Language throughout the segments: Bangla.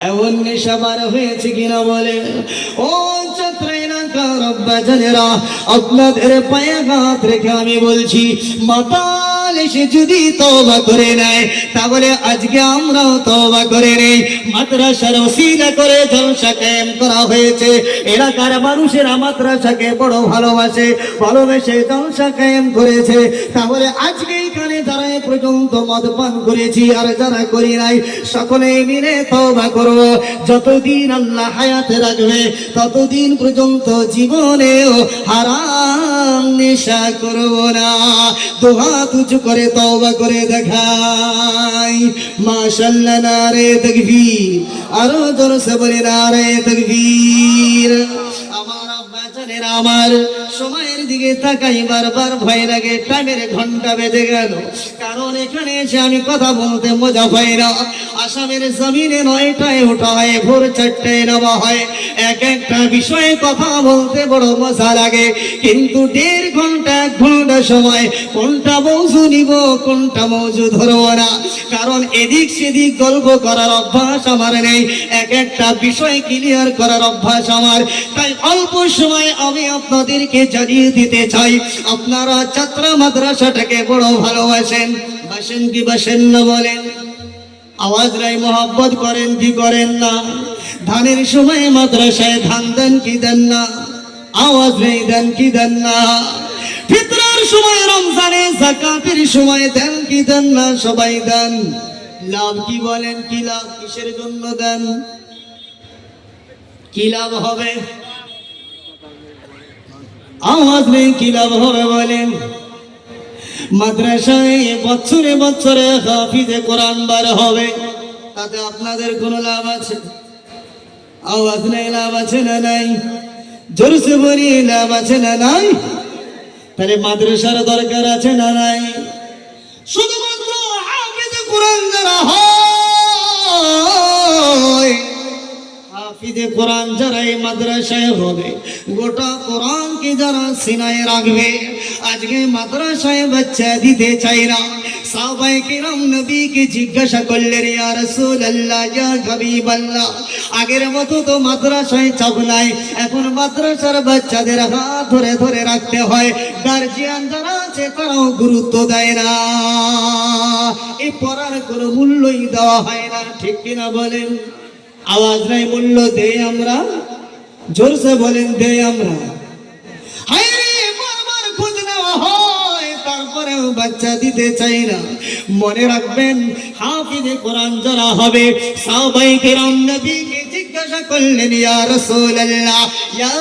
এমন নেশাবার হয়েছে কিনা বলে? ও আপনাদের পায়ে হাত রেখে আমি বলছি এসে যদি তওবা করে নেয়, তাহলে আজকে আমরাও তওবা করে নেই। মাদ্রাসার ওসিলা করে জলসা করা হয়েছে। এলাকার মানুষেরা মাদ্রাসাকে বড় ভালোবাসে, ভালোবেসে জলসা করেছে। তাহলে আজকে এখানে যারা পর্যন্ত মদ পান করেছি আর যারা করি নাই সকলে মিলে তওবা করব। যতদিন আল্লাহ হায়াতে রাখবে, ততদিন পর্যন্ত জীবনেও হারাম নেশা করব না। উঁচু করে, তওবা করে দেখাই। মাশাল্লাহ নারে তাকবীর। আরও জোরসে বলি, নারে তাকবীর। আমার আব্বা জানেন আমার সময়ের দিকে তাকাই, বারবার ভয় লাগে টাইমের ঘণ্টা বেজে গেল। কারণ এখানে এসে আমি কথা বলতে মজা পাই না। আসামের জমিনে নয়টায় ওঠা হয়, ভোর চারটায় নেওয়া হয়। এক একটা বিষয়ে কথা বলতে বড় মজা লাগে। কিন্তু দেড় ঘণ্টা এক ঘণ্টা সময় কোনটা মৌজু নিব, কোনটা মৌজু ধরবো না। কারণ এদিক সেদিক গল্প করার অভ্যাস আমার নেই। এক একটা বিষয় ক্লিয়ার করার অভ্যাস আমার। তাই অল্প সময় আমি আপনাদেরকে জানিয়ে দিতে চাই, আপনারা ছাত্রা মাদ্রাসাটাকে বড় ভালোবাসেন। বাসেন কি বাসেন না বলেন? আওয়াজ রাই মোহাব্বত করেন কি করেন না? ধানের সময় মাদ্রাসায় ধান দেন কি দেন না? আওয়াজ নেই, দেন কি দেন না? ফিতরার সময়, রমজানে জাকাতের সময় দেন কি দেন না, সবাই দেন। লাভ কি বলেন, কি লাভ কিসের জন্য দেন? কি লাভ হবে? আওয়াজ নেই, কি লাভ হবে বলেন। মাদ্রাসায় বছরে বছরে হাফিজে কোরআন বার হবে, তাতে আপনাদের কোনো লাভ আছে? আওয়াজ নেই, লাভ আছে না নাই? জোরসে বলি, লাভ আছে না নাই? তাহলে মাদ্রাসার দরকার আছে না নাই? শুধুমাত্র কোরআন যারা হবে, গোটা কোরআনকে যারা সিনায় রাখবে, আজকে মাদ্রাসায় বাচ্চা দিতে চাই না। নবীকে জিজ্ঞাসা আগের মতো তো মাদ্রাসায় নাই, এখন বাচ্চাদের হাত ধরে ধরে রাখতে হয় তারাও গুরুত্ব দেয় না। এই পড়ার কোনো মূল্যই দেওয়া হয় না, ঠিক কিনা বলেন? আওয়াজ নাই মূল্য দেই আমরা? জোরসে বলেন দেই আমরা। তারপরেও বাচ্চা দিতে চাই না। মনে রাখবেন, হাফিজে কোরআন যারা হবে। সাহাবাই কেরাম নবীকে জিজ্ঞাসা করলেন, ইয়া ইয়া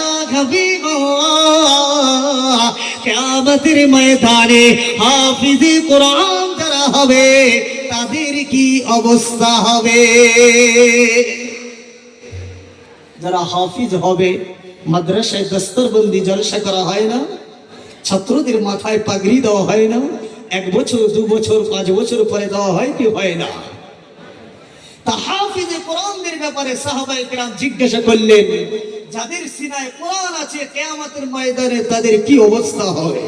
কিয়ামতের ময়দানে হাফিজে কোরআন যারা হবে, তাদের কি অবস্থা হবে? যারা হাফিজ হবে, মাদ্রাসায় দস্তরবন্দি জলসা করা হয় না? ছাত্রদের মাথায় পাগড়ি দেওয়া হয় না। এক বছর, দু বছর, পাঁচ বছর পরে দেওয়া হয় কি হয় না? তা হাফিজে কোরআনদের ব্যাপারে সাহাবাই কেরাম জিজ্ঞাসা করলেন, যাদের সিনায় কোরআন আছে কেয়ামতের ময়দানে তাদের কি অবস্থা হবে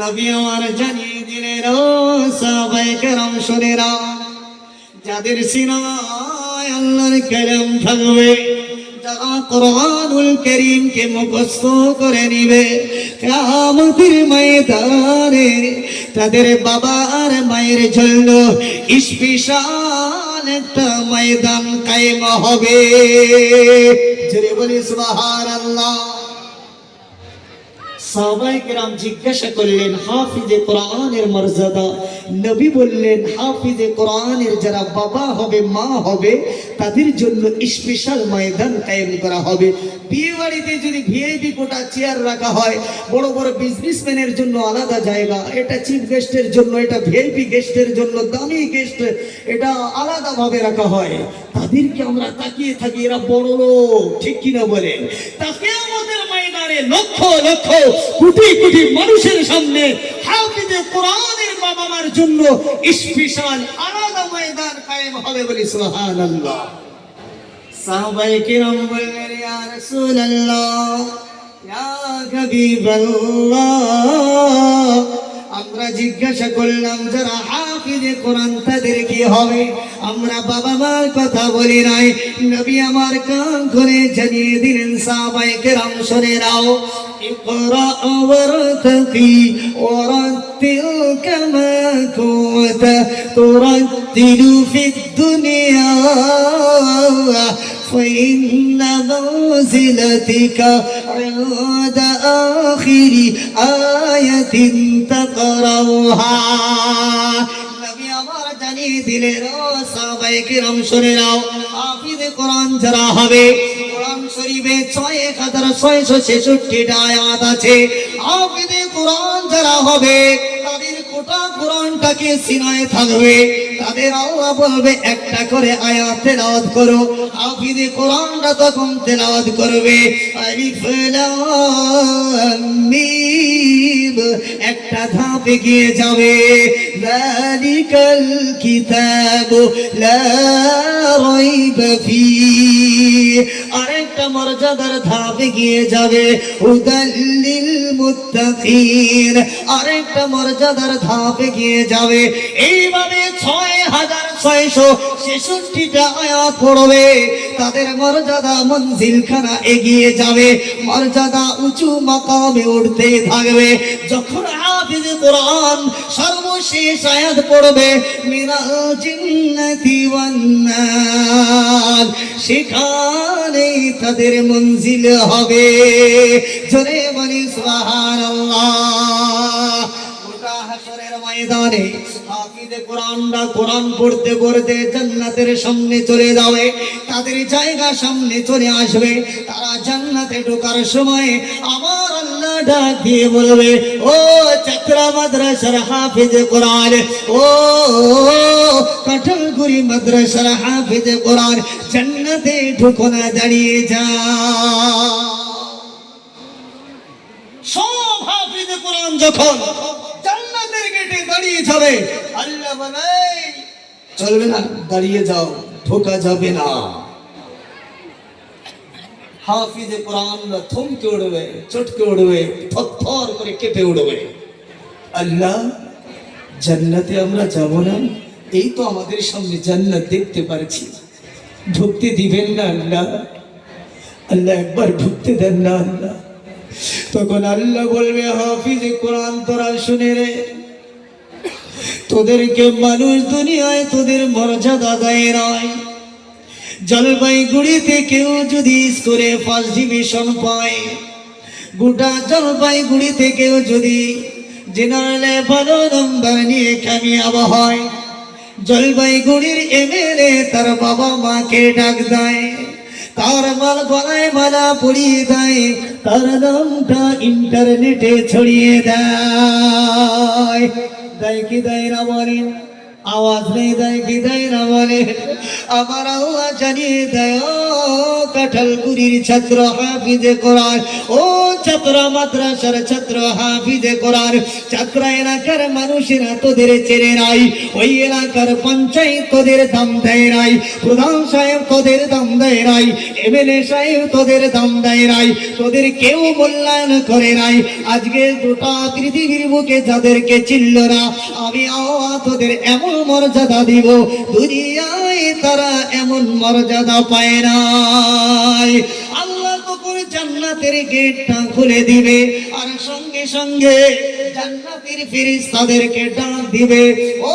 নবী আমার জানিয়ে দিলেন সাহাবাই কেরাম শোনেরা, যাদের সিনায় আল্লাহর কালাম থাকবে তাদের বাবা আর মায়ের জন্য স্পেশাল একটা ময়দান কায়েম হবে। জোরে বলি সুবহানাল্লাহ। সাহাবাই কেরাম জিজ্ঞাসা করলেন, হাফিজে কোরআনের মর্যাদা? নবী বললেন, হাফিজে কোরআনের যারা বাবা হবে, মা হবে, তাদের জন্য স্পেশাল ময়দান কায়েম করা হবে। বিয়ে যদি ভিআইপি কোটা চেয়ার রাখা হয়, বড় বড় বিজনেসম্যানের জন্য আলাদা জায়গা, এটা চিফ গেস্টের জন্য, এটা ভিআইপি গেস্টের জন্য দামি গেস্ট এটা আলাদা ভাবে রাখা হয়। তাদেরকে আমরা তাকিয়ে থাকি, এরা বড় লোক ঠিক কিনা বলেন? তাকে আমাদের ময়দানে লক্ষ লক্ষ কোটি কোটি মানুষের সামনে হাফিজে কোরআনের বাবা মার জন্য স্পেশাল আলাদা ময়দান কায়েম হবে বলি সুবহানাল্লাহ। সাহাবায়ে কিরাম বললেন, ইয়া রাসূলুল্লাহ, ইয়া হাবিবাল্লাহ আমরা জিজ্ঞাসা করলাম যারা হাফিজে কোরআন তাদের কি হবে আমরা বাবা মার কথা বলি নাই নবী আমার কান করে জানিয়ে দিলেন সাহাবায়ে কেরাম শুনে নাও اقرأ وارتقي ورتل كما كنت ترتل في الدنيا فإن منزلتك عند آخر آية تقرأها নবী আমার জানিয়ে দিলেন ও সাহাবায়ে কিরাম শুনে নাও হাফিজে কোরআন যারা হবে কোরআন শরীফে ছয় এক হাজার ছয়শো ছেষট্টিটা আয়াত আছে হাফিজে কোরআন যারা হবে তাদের গোটা কোরআনটাকে সিনায় থাকবে। তাদের আল্লাহ বলবে, একটা করে আয়াত তেলাওয়াত করো। হাফিজে কোরআনটা তখন তেলাওয়াত করবে। আলিফ লাম একটা ধাপ এগিয়ে যাবে। যালিকাল কিতাব লা ফি আরেকটা মর্যাদার ধাপ এগিয়ে যাবে। হুদাল্লিল মুত্তাকিন। আরেকটা মর্যাদার ধাপ এগিয়ে যাবে। এইভাবে ছয় হাজার ছয়শো ছেষট্টিটা আয়াত পড়বে। তাদের মর্যাদা মঞ্জিল খানা এগিয়ে যাবে। মর্যাদা উঁচু মাকামে উঠতে থাকবে। যখন হাফিজ কোরআন সর্বশেষ আয়াত পড়বে মিনাল জিন্নাতি ওয়ান নাস সেখানে তাদের মঞ্জিল হবে। জোরে বলি সুবহানাল্লাহ। ময়দানে হাফিজে কোরআনরা কোরআন পড়তে পড়তে জান্নাতের সামনে চলে যাবে, তাদের জায়গা সামনে চলে আসবে, তারা জান্নাতে ঢোকার সময় আমার আল্লাহ ডাক দিয়ে বলবে, ও চক্রা মাদ্রাসার হাফিজে কোরআন, ও কাঠালগুড়ি মাদ্রাসার হাফিজে কোরআন, জান্নাতে ঢুকো না, দাঁড়িয়ে যা। সব হাফিজে কোরআন যখন দাঁড়িয়ে যাবে। আল্লাহ বলে চলবে না দাঁড়িয়ে যাও ঢোকা যাবে না। হাফিজে কোরআন থমকে উঠবে চটকে উঠবে থর করে কেঁপে উঠবে। আল্লাহ জান্নাতে আমরা যাব না? এই তো আমাদের সামনে জান্নাত দেখতে পারছি। ঢুকতে দিবেন না আল্লাহ। আল্লাহ একবার ঢুকতে দেন না আল্লাহ। তখন আল্লাহ বলবে হাফিজে কোরআন তোরা শুনে রে তোদেরকে মানুষ দুনিয়ায় তোদের মর্যাদা দেয় নয় জলপাইগুড়িতে কেউ যদি স্কোরে ফার্স্ট ডিভিশন পায়, গোটা জলপাইগুড়িতে কেউ যদি জেনারেলে ভালো নাম্বার নিয়ে কামিয়াব হয়, জলপাইগুড়ির এমএলএ তার বাবা মাকে ডাক দেয়, তার মাল গলায় মালা পরিয়ে দেয়, তার নামটা ইন্টারনেটে ছড়িয়ে দেয়। দেয় দায়রা বলেন? আওয়াজ নেই দেয় কি দেয় না বলে। আমার আওয়াজ জানিয়ে দেয় কাঠালপুরীর ছাত্র হাফিজে কোরআন, ও ছাত্র মাদ্রাসার ছাত্র হাফিজে কোরআন, ছাত্র এলাকার মানুষেরা তোদের চেনে নাই, ওই এলাকার পঞ্চায়েত তোদের দাম দেয় নাই, প্রধান সাহেব তোদের দাম দেয় নাই, এমএলএ সাহেব তোদের দাম দেয় নাই, তোদের কেউ মূল্যায়ন করে নাই। আজকে গোটা পৃথিবীর বুকে যাদেরকে চিনল না, আমি আওয়া তোদের এমন মর্যাদা দিব? দুনিয়ায় তারা এমন মর্যাদা পায় নাই। আল্লাহ তখন জান্নাতের গেটটা খুলে দিবে আর সঙ্গে সঙ্গে জান্নাতের ফিরিস তাদেরকে ডাক দিবে, ও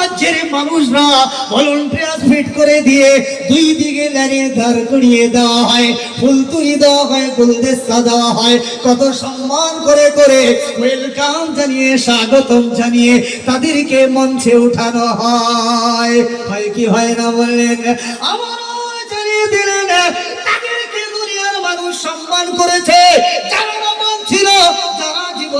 রাজ্যের মানুষরা ভলেন্টিয়ার ফিট করে দিয়ে দুই দিকে দাঁড়িয়ে দাঁড় করিয়ে দেওয়া হয়, ফুল তুলি দেওয়া হয় গুলদেস্তা দেওয়া হয়। কত সম্মান করে করে ওয়েলকাম জানিয়ে, স্বাগতম জানিয়ে তাদেরকে মঞ্চে উঠানো হয়। হয় কি, হয় না বললেন? আমারও জানিয়ে দিলেন, তাদেরকে দুনিয়ার মানুষ সম্মান করেছে, যারা ছিল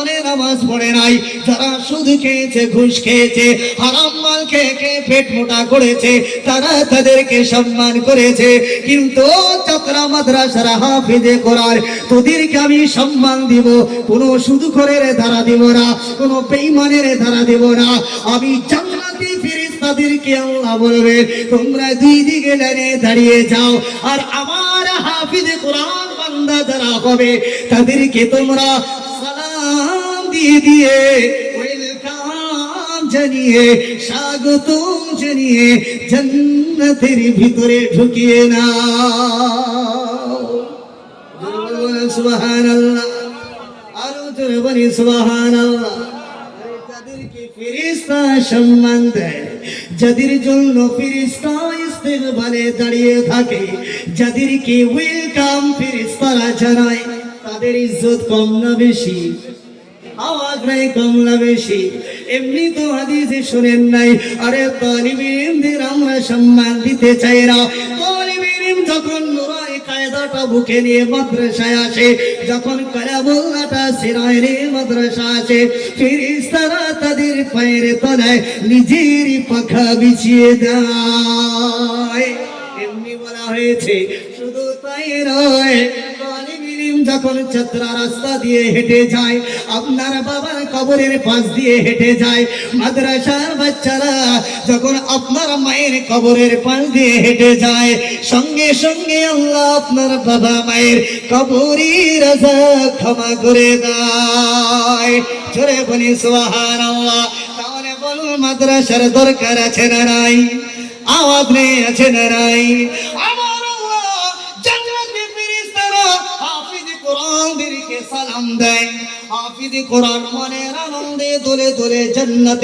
জীবনে নামাজ পড়ে নাই। যারা সুদ খেয়েছে, ঘুষ খেয়েছে, হারাম মাল খেয়ে খেয়ে পেট মোটা করেছে, তারা তাদেরকে সম্মান করেছে। কিন্তু চক্রা মাদ্রাসার হাফিজে করার তোদেরকে আমি সম্মান দিব, কোনো সুদ খোরের ধারা দিব না, কোনো বেইমানের ধারা দিব না। আমি জান্নাতি ফেরেশতাদেরকে আল্লাহ বলবে, তোমরা দুই দিকে লাইনে দাঁড়িয়ে যাও, আর আমার হাফিজে কোরআন বান্দা যারা হবে, তাদেরকে তোমরা দিয়ে জানিয়ে, স্বাগতম জানিয়ে জান্নাতের ভিতরে ঢুকিয়ে যাদের জন্য ফেরেশতা ইস্তেগফারে দাঁড়িয়ে থাকে, যাদেরকে ওয়েলকাম ফেরেশতারা জানায়, তাদের ইজ্জত কম না বেশি। আওয়াজ নাই, কমলা বেশি। এমনি তো হাদিসে শুনেন নাই। আরে তালিবিনদের আমরা সম্মান দিতে চাই না। তালিবিন যখন যখন তলায় পাখা বিছিয়ে দেয়। এমনি বলা হয়েছে, শুধু তাই নয় ইলম যখন চত্রা রাস্তা দিয়ে হেঁটে যায়, আপনার বাবার কবরের পাশ দিয়ে হেঁটে যায়, মাদ্রাসার বাচ্চারা যখন আপনার মায়ের কবরের পাশ দিয়ে হেঁটে যায়, সঙ্গে সঙ্গে আল্লাহ আপনার বাবা মায়ের কবরি রাজা ক্ষমা করে দেয়। জোরে বলি সোহান আল্লাহ তাহলে বলুন, মাদ্রাসার দরকার আছে না নাই? আওয়াজ নেই, আছে না নাই? আমার কোরআনদেরকে সালাম দেয়। হাফিজ কোরআন মনের আনন্দে দোলে দোলে জান্নাতে